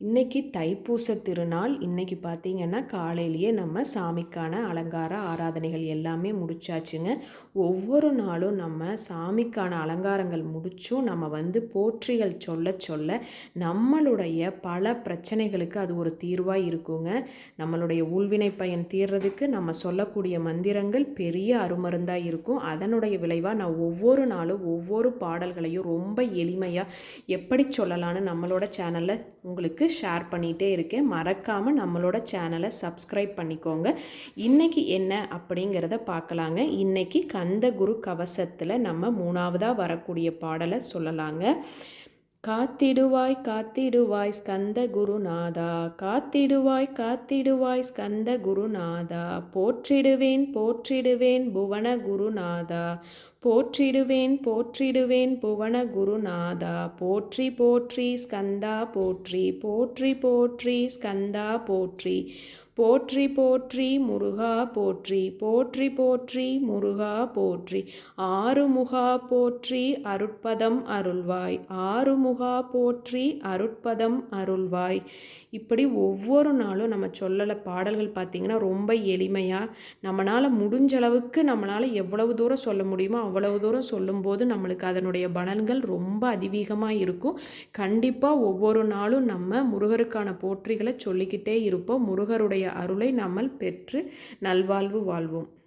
இன்றைக்கி தைப்பூச திருநாள். இன்றைக்கி பார்த்திங்கன்னா காலையிலேயே நம்ம சாமிக்கான அலங்கார ஆராதனைகள் எல்லாமே முடிச்சாச்சுங்க. ஒவ்வொரு நாளும் நம்ம சாமிக்கான அலங்காரங்கள் முடிச்சும் நம்ம வந்து போற்றிகள் சொல்ல சொல்ல நம்மளுடைய பல பிரச்சனைகளுக்கு அது ஒரு தீர்வாக இருக்குங்க. நம்மளுடைய உள்வினை பயன் தீர்றதுக்கு நம்ம சொல்லக்கூடிய மந்திரங்கள் பெரிய அருமருந்தாக இருக்கும். அதனுடைய விளைவாக நான் ஒவ்வொரு நாளும் ஒவ்வொரு பாடல்களையும் ரொம்ப எளிமையாக எப்படி சொல்லலான்னு நம்மளோட சேனலில் உங்களுக்கு ஷேர் பண்ணிகிட்டே இருக்கேன். மறக்காமல் நம்மளோட சேனலை சப்ஸ்கிரைப் பண்ணிக்கோங்க. இன்றைக்கி என்ன அப்படிங்கிறத பார்க்கலாங்க. இன்றைக்கி கந்த குரு கவசத்தில் நம்ம மூணாவதாக வரக்கூடிய பாடலை சொல்லலாங்க. காத்திடுவாய் காத்திடுவாய் ஸ்கந்த குருநாதா காத்திடுவாய் காத்திடுவாய் ஸ்கந்த குருநாதா போற்றிடுவேன் போற்றிடுவேன் புவன குருநாதா போற்றிடுவேன் போற்றிடுவேன் புவன குருநாதா போற்றி போற்றி ஸ்கந்தா போற்றி போற்றி போற்றி ஸ்கந்தா போற்றி. போற்றி போற்றி முருகா போற்றி போற்றி போற்றி முருகா போற்றி. ஆறுமுகா போற்றி அருட்பதம் அருள்வாய். ஆறுமுகா போற்றி அருட்பதம் அருள்வாய். இப்படி ஒவ்வொரு நாளும் நம்ம சொல்லலை பாடல்கள் பார்த்திங்கன்னா ரொம்ப எளிமையாக நம்மளால் முடிஞ்ச அளவுக்கு நம்மளால் எவ்வளவு தூரம் சொல்ல முடியுமோ அவ்வளவு தூரம் சொல்லும்போது நம்மளுக்கு அதனுடைய பலன்கள் ரொம்ப அதிவேகமாக இருக்கும். கண்டிப்பாக ஒவ்வொரு நாளும் நம்ம முருகருக்கான போற்றிகளை சொல்லிக்கிட்டே இருப்போம். முருகருடைய அருளை நம்ம பெற்று நல்வாழ்வு வாழ்வோம்.